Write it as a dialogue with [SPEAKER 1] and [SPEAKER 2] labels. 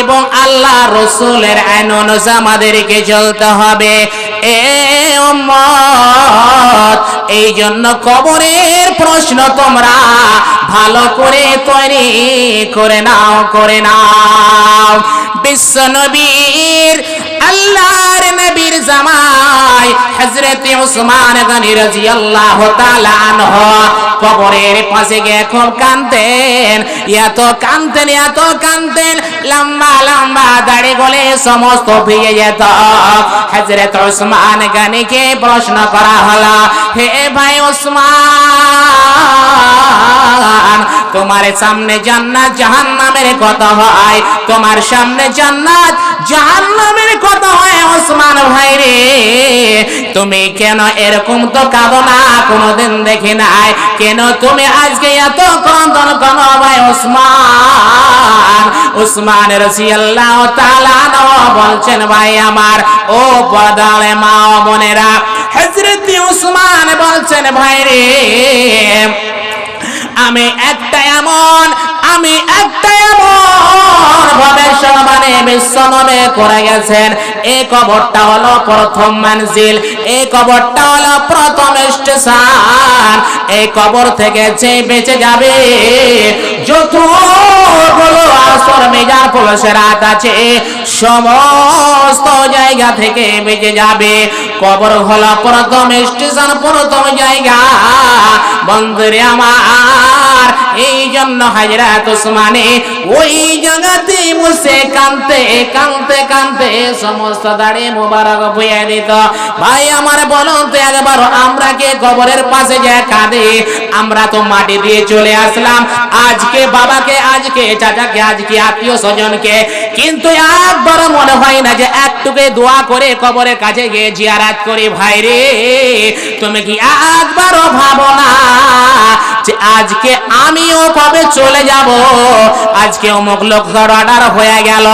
[SPEAKER 1] এবং আল্লাহ রসুলের আইন অনুযায়ী আমাদেরকে চলতে হবে। এই জন্য কবরের প্রশ্ন তোমরা ভালো করে তৈরি করে নাও করে নাও। বিশ্ব নবীর, আল্লাহর নবীর হযরত উসমান গনি রাদিয়াল্লাহু তাআলা আনহু কবরের পাশে গিয়ে খুব কাঁদতেন। এত কাঁদতেন এত কাঁদতেন, লম্বা লম্বা দাড়ি গলে সমস্ত ভিজে যেত। হযরত উসমান গনিকে প্রশ্ন করা হলো, হে ভাই উসমান, তোমার সামনে জান্নাত জাহান্নামের কথা হয়? তোমার সামনে জান্নাত জাহান্নামের কথা হয় ওসমান ভাই রে? তুমি কেন এরকম তো কাঁদো না? কোনোদিন দেখি নাই। কেন তুমি আজকে এত ক্রন্দন কেন ভাই ওসমান? উসমান রাদিয়াল্লাহু তাআলা বলছেন, ভাই আমার, ও পদালে মা বোনেরা, হযরত উসমান বলছেন, ভাই রে, আমি একটা এমন, আমি একটা এমন ভবিষ্যৎবাণী বিশ্বনবে করে গেছেন। এই কবরটা হলো প্রথম মঞ্জিল। এই কবরটা হলো প্রথম স্টেশন। এই কবর থেকে যে বেঁচে যাবে, যতগুলো আসর মেজার পুলিশের আছে, সমস্ত জায়গা থেকে বেঁচে যাবে। কবর হলো প্রথম স্টেশন, প্রথম জায়গা। বন্ধুরে আমার এই জন্য হাজরাত ওসমানে ওই কানতে কানতে কানতে সমস্ত দিত। ভাই, আমার বলুন তো একবার, আমরা কে কবরের পাশে যে কাঁদে? আমরা তো মাটি দিয়ে চলে আসলাম। আজকে বাবাকে, আজকে চাচাকে, আজকে আত্মীয় স্বজনকে। কিন্তু একবার মনে হয় না যে একটুকে দোয়া করে কবরের কাছে গিয়ে জিয়ারাত করি। ভাই রে, তুমি কি একবারও ভাবো না যে আজকে আমিও কবে চলে যাব? আজকে অমুক লোক অর্ডার হয়ে গেল।